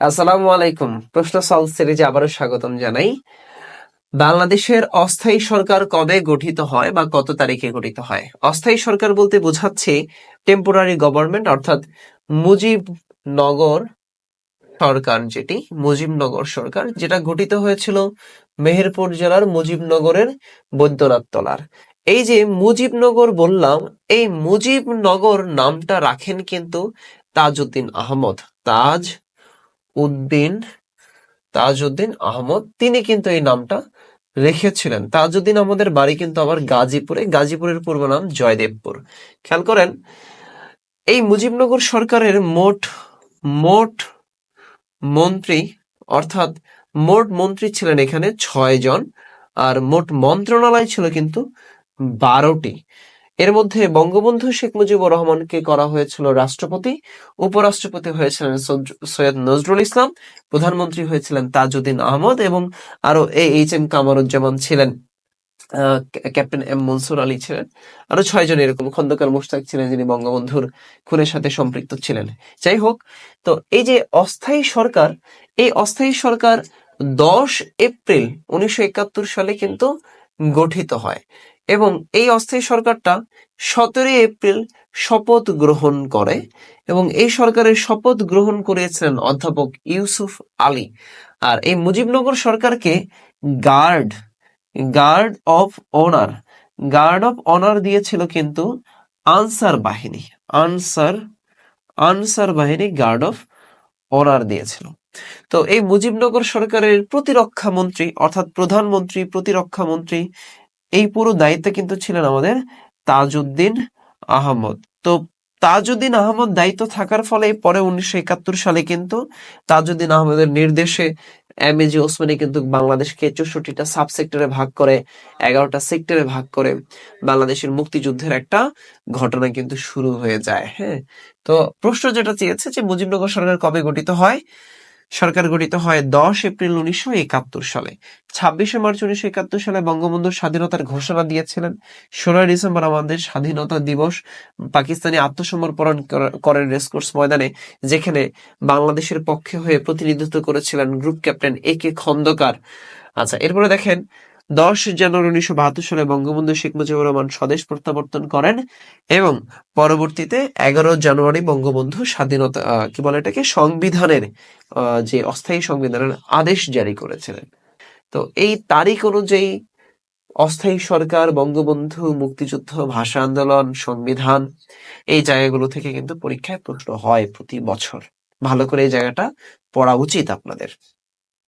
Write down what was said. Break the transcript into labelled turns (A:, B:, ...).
A: আসসালামু আলাইকুম। প্রশ্ন সলভ সিরিজে আবারও স্বাগতম জানাই। বাংলাদেশের অস্থায়ী সরকার কবে গঠিত হয় বা কত তারিখে গঠিত হয়? অস্থায়ী সরকার বলতে বোঝাচ্ছে টেম্পোরারি গভর্নমেন্ট অর্থাৎ মুজিবনগর সরকার যেটি, মুজিবনগর সরকার, যেটা গঠিত হয়েছিল মেহেরপুর জেলার মুজিবনগরের বৈদ্যনাথ তলার। এই যে মুজিবনগর বললাম, এই মুজিবনগর নামটা রাখেন কিন্তু তাজউদ্দিন আহমদ। তাজ উদ্দিন তাজউদ্দিন আহমদ, তিনি কিন্তু এই নামটা রেখেছিলেন। তাজউদ্দিন আহমদের বাড়ি কিন্তু আবার গাজীপুরে। গাজীপুরের পূর্ব নাম জয়দেবপুর। খেয়াল করেন, এই মুজিবনগর সরকারের মোট মোট মন্ত্রী, অর্থাৎ মোট মন্ত্রী ছিলেন এখানে ছয় জন আর মোট মন্ত্রণালয় ছিল কিন্তু বারোটি। এর মধ্যে বঙ্গবন্ধু শেখ মুজিবুর রহমানকে করা হয়েছিল রাষ্ট্রপতি, উপরাষ্ট্রপতি হয়েছিলেন সৈয়দ নজরুল ইসলাম, প্রধানমন্ত্রী হয়েছিলেন তাজউদ্দিন আহমদ এবং আরও এ এইচ এম কামারুজ্জামান ছিলেন ক্যাপ্টেন এম মনসুর আলী ছিলেন। আরও ছয় জন এরকম খন্দকার মুশতাক ছিলেন যিনি বঙ্গবন্ধুর খুনের সাথে সম্পৃক্ত ছিলেন। যাই হোক, তো এই যে অস্থায়ী সরকার, এই অস্থায়ী সরকার দশ এপ্রিল উনিশশো একাত্তর সালে কিন্তু গঠিত হয়। এবং এই অস্থায়ী সরকারটা সতেরোই এপ্রিল শপথ গ্রহণ করে এবং এই সরকারের শপথ গ্রহণ করিয়েছিলেন অধ্যাপক ইউসুফ আলী। আর এই মুজিবনগর সরকারকে guard guard of honour, guard of honour দিয়েছিল কিন্তু আনসার বাহিনী, আনসার আনসার বাহিনী গার্ড অফ অনার দিয়েছিল। তো এই মুজিবনগর সরকারের প্রতিরক্ষা মন্ত্রী অর্থাৎ প্রধানমন্ত্রী, প্রতিরক্ষা মন্ত্রী এই পুরো দায়িত্বে কিন্তু ছিলেন আমাদের তাজউদ্দিন আহমদ। তো তাজউদ্দিন আহমদ দায়িত্ব থাকার ফলে পরে উনিশশো একাত্তর সালে কিন্তু তাজউদ্দিন আহমদের নির্দেশে এমএজি ওসমানী কিন্তু বাংলাদেশকে চৌষট্টিটা সাব সেক্টরে ভাগ করে, এগারোটা সেক্টরে ভাগ করে বাংলাদেশের মুক্তিযুদ্ধের একটা ঘটনা কিন্তু শুরু হয়ে যায় হ্যাঁ। তো প্রশ্ন যেটা চেয়েছে যে মুজিবনগর সরকার কবে গঠিত হয়? সরকার গঠিত হয় দশ এপ্রিল উনিশশো একাত্তর সালে। ছাব্বিশে মার্চ উনিশশো একাত্তর সালে বঙ্গবন্ধুর স্বাধীনতার ঘোষণা দিয়েছিলেন। ষোলোই ডিসেম্বর আমাদের স্বাধীনতা দিবস। পাকিস্তানি আত্মসমর্পণ করেন রেসকোর্স ময়দানে যেখানে বাংলাদেশের পক্ষে হয়ে প্রতিনিধিত্ব করেছিলেন group captain A K Khandaker. আচ্ছা এরপরে দেখেন দশ জানুয়ারি উনিশশো বাহাত্তর সালে বঙ্গবন্ধু শেখ মুজিবুর রহমান স্বদেশ প্রত্যাবর্তন করেন এবং পরবর্তীতে এগারো জানুয়ারি বঙ্গবন্ধু স্বাধীনতা কি বলে এটাকে? সংবিধানের যে অস্থায়ী সংবিধানের আদেশ জারি করেছিলেন। তো এই তারিখ অনুযায়ী অস্থায়ী সরকার, বঙ্গবন্ধু, মুক্তিযুদ্ধ, ভাষা আন্দোলন, সংবিধান এই জায়গাগুলো থেকে কিন্তু পরীক্ষায় প্রশ্ন হয় প্রতি বছর। ভালো করে এই জায়গাটা পড়া উচিত আপনাদের।